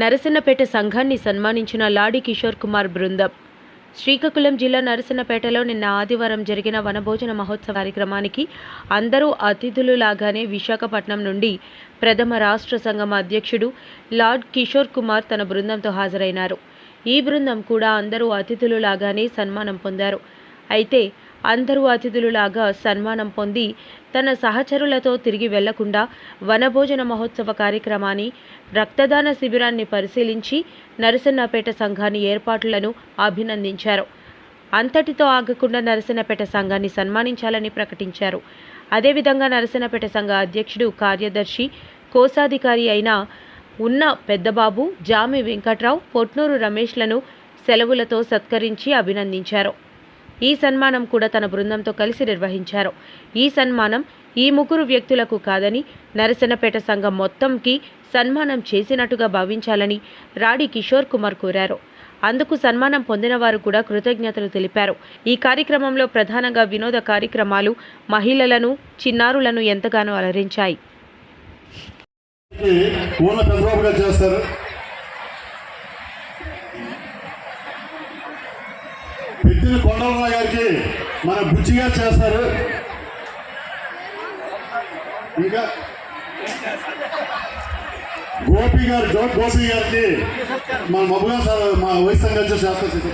నరసన్నపేట సంఘాన్ని సన్మానించిన లాడి కిషోర్ కుమార్ బృందం. శ్రీకాకుళం జిల్లా నరసన్నపేటలో నిన్న ఆదివారం జరిగిన వనభోజన మహోత్సవ కార్యక్రమానికి అందరూ అతిథులు లాగానే విశాఖపట్నం నుండి ప్రథమ రాష్ట్ర సంఘం అధ్యక్షుడు లార్డ్ కిషోర్ కుమార్ తన బృందంతో హాజరైనారు. ఈ బృందం కూడా అందరూ అతిథులు లాగానే సన్మానం పొందారు. అయితే అందరూ అతిథులులాగా సన్మానం పొంది తన సహచరులతో తిరిగి వెళ్ళకుండా వనభోజన మహోత్సవ కార్యక్రమాన్ని రక్తదాన శిబిరాన్ని పరిశీలించి నరసన్నపేట సంఘాన్ని ఏర్పాట్లను అభినందించారు. అంతటితో ఆగకుండా నరసన్నపేట సంఘాన్ని సన్మానించాలని ప్రకటించారు. అదేవిధంగా నరసన్నపేట సంఘ అధ్యక్షుడు కార్యదర్శి కోశాధికారి అయిన ఉన్న పెద్దబాబు జామి వెంకట్రావు పొట్నూరు రమేష్లను సెలవులతో సత్కరించి అభినందించారు. ఈ సన్మానం కూడా తన బృందంతో కలిసి నిర్వహించారు. ఈ సన్మానం ఈ ముగ్గురు వ్యక్తులకు కాదని నరసనపేట సంఘం మొత్తంకి సన్మానం చేసినట్టుగా భావించాలని రాడి కిషోర్ కుమార్ కోరారు. అందుకు సన్మానం పొందిన వారు కూడా కృతజ్ఞతలు తెలిపారు. ఈ కార్యక్రమంలో ప్రధానంగా వినోద కార్యక్రమాలు మహిళలను చిన్నారులను ఎంతగానో అలరించాయి. చేస్తారు. పెద్దిన కొండలరావు గారికి మన బుజ్జిగా చేస్తారు. ఇంకా గోపి గారు జో గోపి గారికి మన మబ్బుగా సార్ మా వయసు సంఘం చేస్తారు.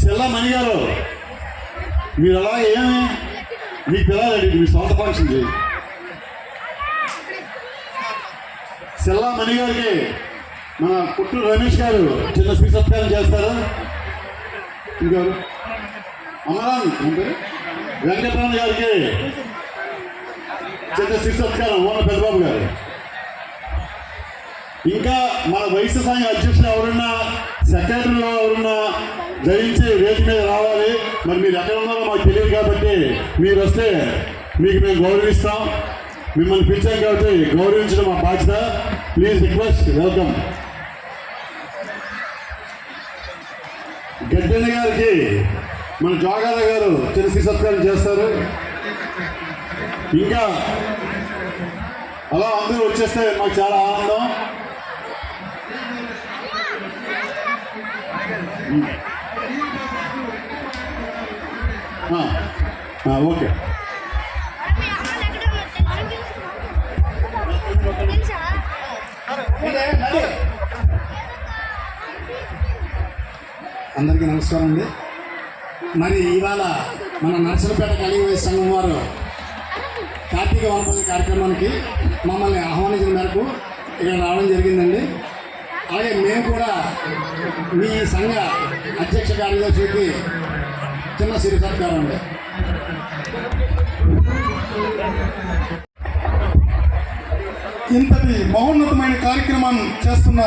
శిల్లా మణి గారు మీరు అలా ఏమి? మీ పిల్లలండి మీ సొంత ఫంక్షన్ చేయి. సెల్లా మణి గారికి మన పుట్టూరు రమేష్ గారు చిన్న శ్రీ సత్కారం చేస్తారు. ఇంకెవరు అమరాన్ అంటే వెంకటరమణ గారికి చిన్న శ్రీ సత్కారం ఓన పెద్దబాబు గారు. ఇంకా మన వయసు సంఘ అధ్యక్షులు ఎవరున్నా సెక్రటరీలో ఎవరున్నా ధరించి వేది మీద రావాలి. మరి మీరు ఎక్కడ ఉన్నారో మాకు తెలియదు కాబట్టి మీరు వస్తే మీకు మేము గౌరవిస్తాం. మిమ్మల్ని పిలిచాం కాబట్టి గౌరవించడం మా బాధ్యత. ప్లీజ్ రిక్వెస్ట్ వెల్కమ్ గడ్డెన్న గారికి మన జోగాల గారు తెలిసి సత్కారం చేస్తారు. ఇంకా అలా అందరూ వచ్చేస్తే మాకు చాలా ఆనందం. ఆ, ఆ, ఓకే. అందరికీ నమస్కారం అండి. మరి ఇవాళ మన నర్సలపేట కలిగి సంఘం వారు కార్తీక వనపతి కార్యక్రమానికి మమ్మల్ని ఆహ్వానించిన మేరకు ఇక్కడ రావడం జరిగిందండి. అలాగే మేము కూడా మీ సంఘ అధ్యక్ష కార్యదర్శికి చిన్న సిరి సత్కారం అండి. ఇంతటి మహోన్నతమైన కార్యక్రమాన్ని చేస్తున్న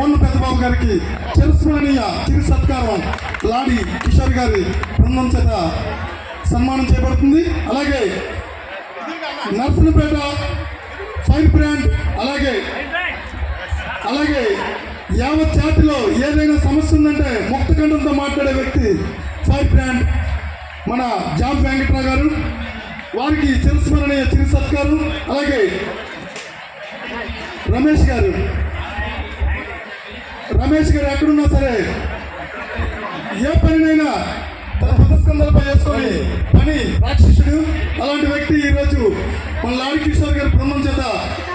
ఓన్ను పెద్దబాబు గారికి చిరస్మరణీయ చిరు సత్కారం. లాడి కిషోర్ గారి బృందం చేత సన్మానం చేయబడుతుంది. అలాగే నర్సులపేట ఫైర్ బ్రాండ్ అలాగే అలాగే యావత్ చాటిలో ఏదైనా సమస్య ఉందంటే ముక్తకంఠంతో మాట్లాడే వ్యక్తి ఫైర్ బ్రాండ్ మన జామ్ వెంకట్రావు గారు. వారికి చిరస్మరణీయ చిరు సత్కారం. అలాగే రమేష్ గారు. రమేష్ గారు ఎక్కడున్నా సరే ఏ పనినైనా తన పదస్కంధాలపై వేసుకొని పని రాక్షసుడు. అలాంటి వ్యక్తి ఈరోజు మన లాడి కిషోర్ గారి బృందం చేత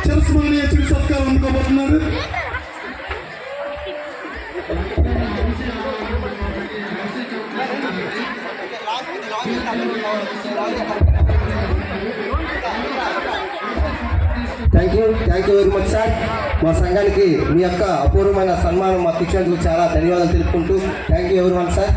చిరస్మరణీయ చిరు సత్కారం అందుకోబోతున్నారు. Thank you thank you very much sir మా సంఘానికి మీ యొక్క అపూర్వమైన సన్మానం మాకు ఇచ్చినందుకు చాలా ధన్యవాదాలు తెలుపుకుంటూ థ్యాంక్ యూ ఎవరి వన్ సార్